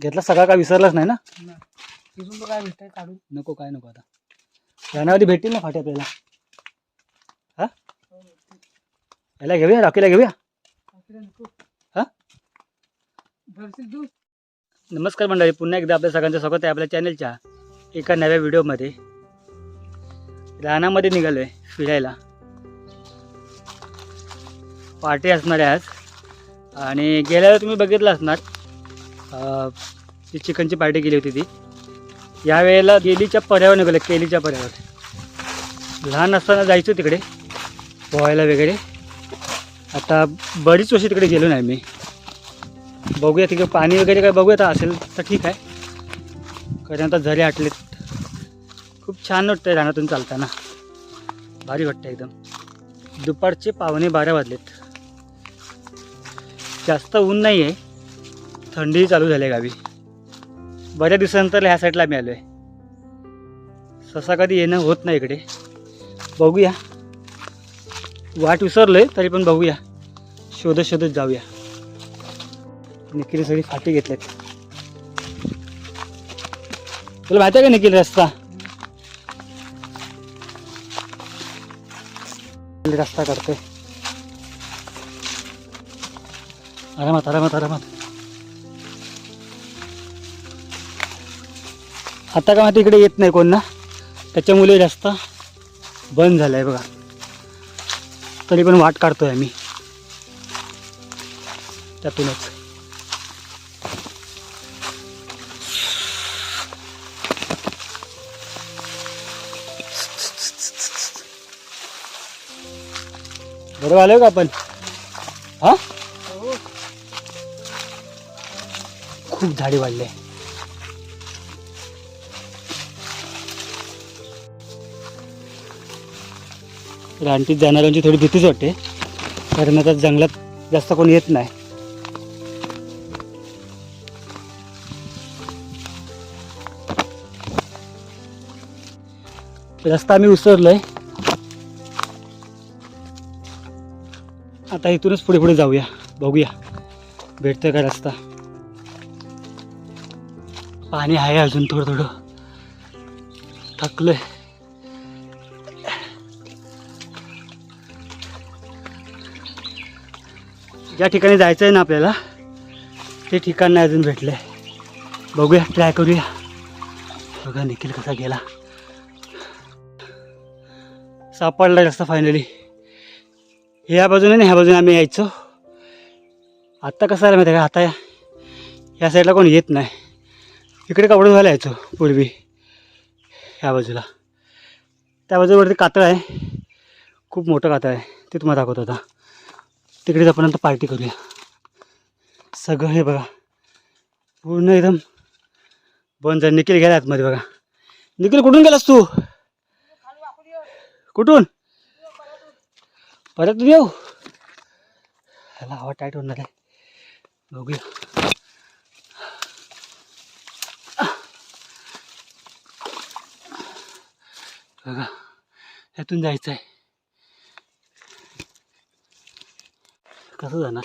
घेतला सगळा काय विसरलाच नाही ना? तिथून तो काय भेटतंय काढून? नको काय नको आता. जाण्यावरती भेटतील ना फाटी आपल्याला? हा? याला घेऊया रॉकीला घेऊया. हा? नमस्कार मंडळी पुन्हा एकदा आपल्या सगळ्यांचं स्वागत आहे आपल्या चॅनलच्या एका नव्या व्हिडिओमध्ये. रानामध्ये निघालो आहे फिरायला. पार्टी असणार आहे आज. आणि गेल्या वेळेला तुम्ही बघितलं असणार ती चिकनची पार्टी केली होती ती. यावेळेला गेलीच्या पर्यावर निघाल्या केलीच्या पर्यावर. लहान असताना जायचो तिकडे पोहायला वगैरे. आता बरीच वर्षी तिकडे गेलो नाही मी. बघूया तिकडे पाणी वगैरे काय बघूया आता असेल तर ठीक आहे. कारण आता झरे आटलेत. खूप छान वाटतं रानातून चालताना. भारी वाटतं एकदम. दुपारचे पावणे बारा वाजलेत. जास्त ऊन नाही आहे थंडी चालू झाली आहे गावी. बऱ्याच दिवसानंतर ह्या साईडला मी आलो आहे ससा कधी येणं होत नाही इकडे. बघूया. वाट विसरलो आहे तरी पण बघूया. शोधत शोधत जाऊया. निखिल सगळी फाटी घेतल्यात. तुला माहिती आहे का निखिल रस्ता? रस्ता करते आरामात आरामात आरामात. आता का माहिती इकडे येत नाही कोण ना? त्याच्यामुळे रस्ता बंद झालाय बघा. तरी पण वाट काढतोय आम्ही. त्यातूनच. बरोबर आलोय का आपण? हा? खूप झाडी वाढले. रानटीत जाणाऱ्यांची थोडी भीतीच वाटते. कारण आता जंगलात जास्त कोणी येत नाही. रस्ता आम्ही उसरलोय आता इथूनच पुढे पुढे जाऊया. बघूया. भेटतोय का रस्ता? पाणी आहे अजून थोडं थोडं. थकलोय. ज्या ठिकाणी जायचं आहे ना आपल्याला ते ठिकाण नाही अजून भेटलं आहे बघूया ट्राय करूया. बघा निखिल कसा गेला. सापडला रस्ता फायनली ह्या बाजूने आणि ह्या बाजूने आम्ही यायचो. आत्ता कसं आलं माहिती आहे का? आता या- या साईडला कोण येत नाही. इकडे कपडे धुवायला यायचो पूर्वी. ह्या बाजूला. त्या बाजूवरती कातळ आहे. खूप मोठं कातळ आहे. ते तुम्हाला दाखवत होता तिकडे जापर्यंत पार्टी करूया. सगळं हे बघा. पूर्ण एकदम बंद झालं. निखिल गेला आतमध्ये बघा. निखिल कुठून गेलास तू? कुठून? परत येऊ? ह्याला हवा टाईट होणार आहे. बघूया. बघा. ह्यातून जायचं आहे कसं जाणार.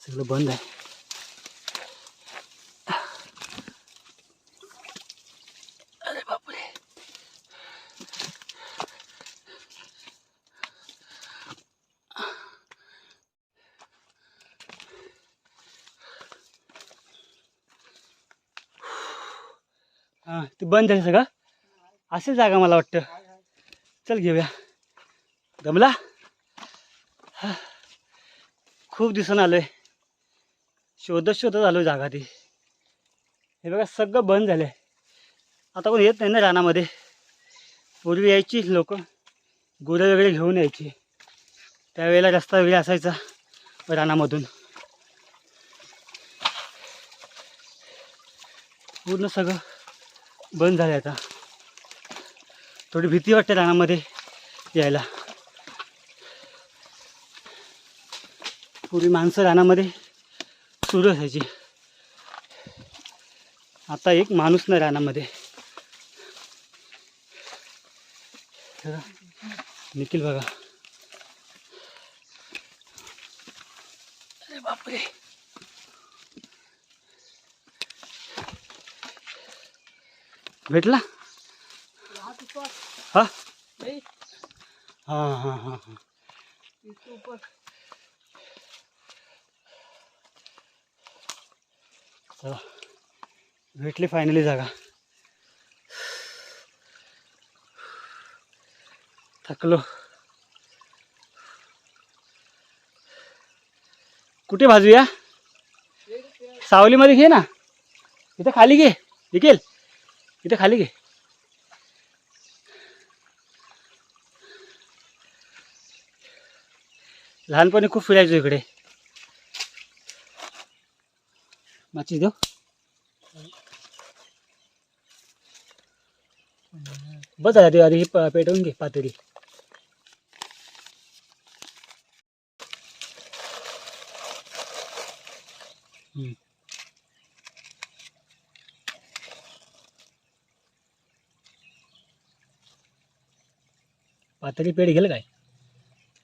सगळं बंद आहे. अरे बापरे. हां ते बंद झालं सगळं? असेल जागा मला वाटतं. चल घेऊया. दमला खूप दिसून आलोय. शोधत शोधत आलो जागा ती. हे बघा सगळं बंद झालं आहे आता कोण येत नाही ना रानामध्ये. पूर्वी यायची लोक. गुरं वगैरे घेऊन यायची. त्यावेळेला रस्ता वगैरे असायचा रानामधून. पूर्ण सगळं बंद झालं आता. थोडी भीती वाटते रानामध्ये यायला. पूर्वी माणसं रानामध्ये सुरू असायची आता एक माणूस नाही रानामध्ये. निखिल बघा. अरे बापरे. भेटला? हा? हा हां हां हां. चला. भेटली फायनली जागा. थकलो. कुठे भाजूया? सावलीमध्ये घे ना. इथं खाली घे. निकेल इथं खाली घे. लहानपणी खूप फिरायचो इकडे. माचीस देऊ बस झाला ते आधी पेट प- पेटवून घे पातेली हम्म. पेट घेल काय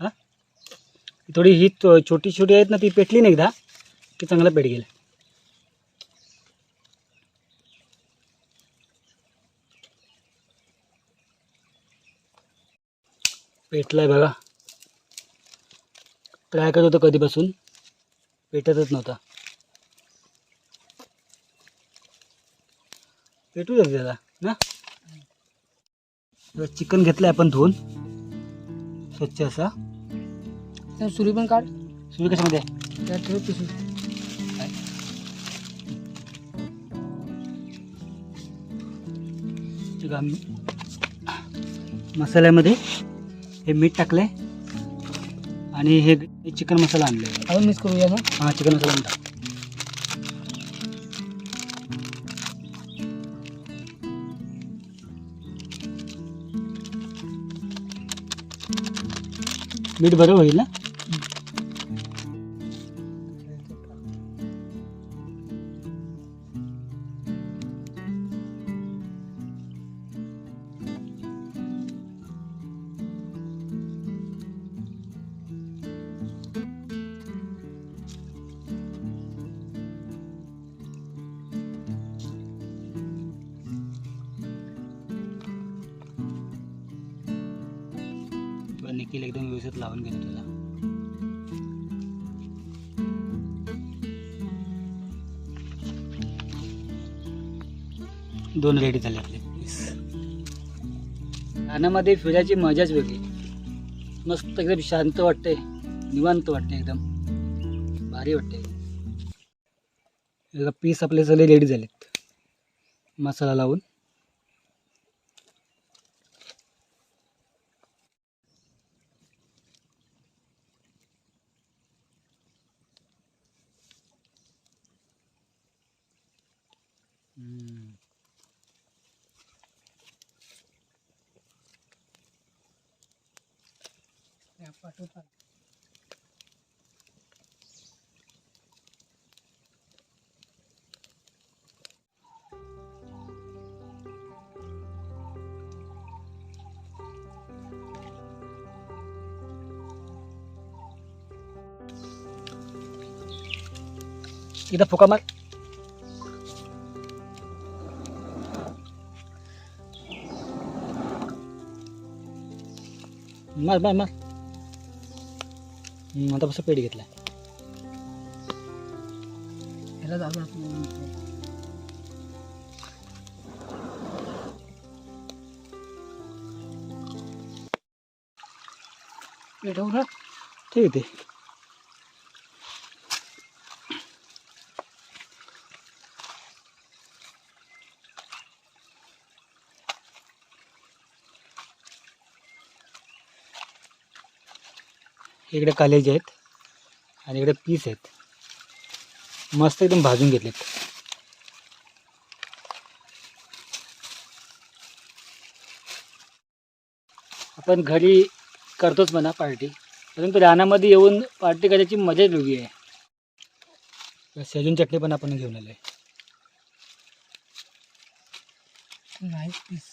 हा थोडी ही तो- छोटी छोटी आहेत ना ती पेटली ना एकदा की चांगला पेट गेलं पेटलाय बघा. ट्राय करत होतो कधीपासून. पेटतच नव्हता. पेटू द्या त्याला ना? चिकन घेतलंय आपण धुवून. स्वच्छ असा. सुरी पण काढ. सुरू कशामध्ये? मसाल्यामध्ये हे मीठ टाकलंय. आणि हे चिकन मसाला आणलाय. आपण मिक्स करूया ना हा चिकन मसाला आणला मीठ बरं होईल ना? एकदम लावून घेतो तुला. दोन रेडी झाले आपले पीस रानामध्ये फिरायची मजाच वेगळी. मस्त एकदम शांत वाटते निवांत वाटते एकदम. भारी वाटते. पीस आपले सगळे रेडी झालेत. मसाला लावून. padutan kita buka mat. Mal mal mal आता कसं पेट घेतलाय. ह्याला जागा ना ठीक आहे इकडे कलेज आहेत आणि इकडे पीस आहेत. मस्त एकदम भाजून घेतलेत. आपण घरी करतोच म्हणा पार्टी. परंतु रानामध्ये येऊन पार्टी करायची मजाच वेगळी आहे. सेजून चटणी पण आपण घेऊन आलोय. नाही पीस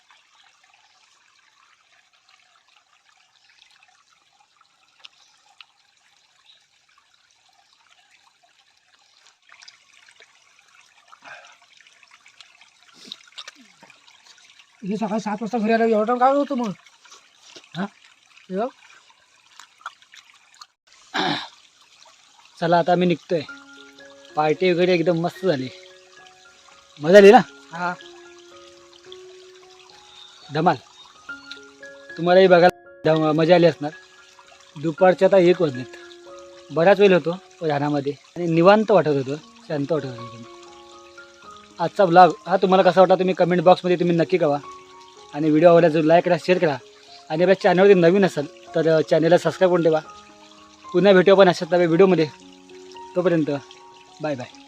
हे सकाळी सात वाजता घरी आला एवढा काय होतं मग? हा? चला आता आम्ही निघतोय. पार्टी वगैरे एकदम मस्त झाली. मजा आली ना? हा. धमाल. तुम्हालाही बघायला मजा आली असणार. दुपारच्या आता एक वाजलेत. बराच वेळ होतो रानामध्ये. आणि निवांत वाटत होतं. शांत वाटत होतं. आजचा ब्लॉग हा तुम्हाला कसा वाटला तुम्ही कमेंट बॉक्समध्ये तुम्ही नक्की कवा आणि व्हिडिओ आवडला जर लाईक करा शेअर करा. आणि आपल्या चॅनलवरती नवीन असाल तर चॅनलला सबस्क्राईब करून ठेवा. पुन्हा भेटू आपण अशाच नव्या व्हिडिओमध्ये तोपर्यंत बाय बाय